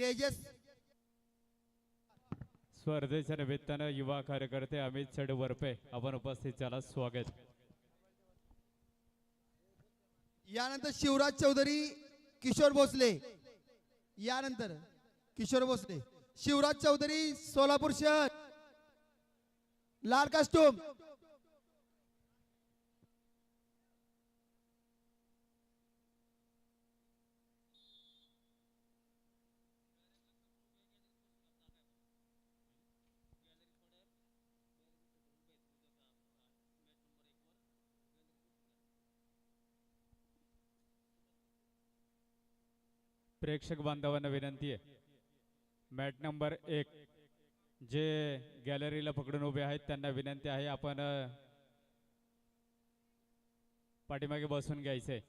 तेजस. स्पर्धेच्या निमित्तानं युवा कार्यकर्ते अमित चडवरपे आपण उपस्थित झाला. स्वागत. यानंतर शिवराज चौधरी किशोर भोसले. यानंतर किशोर भोसले. शिवराज चौधरी सोलापूर शहर. लाल कास्टूम. प्रेक्षक बांधवांना विनंती आहे. मॅट नंबर एक जे गॅलरीला पकडून उभे आहेत त्यांना विनंती आहे आपण पाठीमागे बसून घ्यायचंय.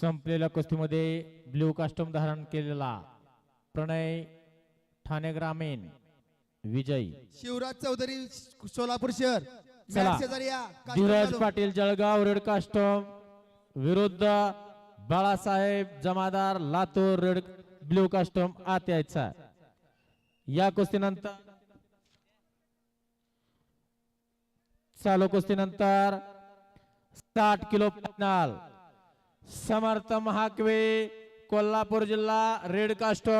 संपलेल्या कुस्तीमध्ये ब्ल्यू कास्टूम धारण केलेला प्रणय ठाणे ग्रामीण विजयी शिवराज चौधरी सोलापूर शहर चला. मॅट शेजारी या. Costume Dhiraj. Patil Jalgaon red costume विरुद्ध Balasaheb Jamadar Latur red blue costume आत यायचा या कुस्तीनंतर चालू कुस्तीनंतर साठ किलो फायनल समर्थ महाकवे कोल्हापूर जिल्हा रेड कास्टूम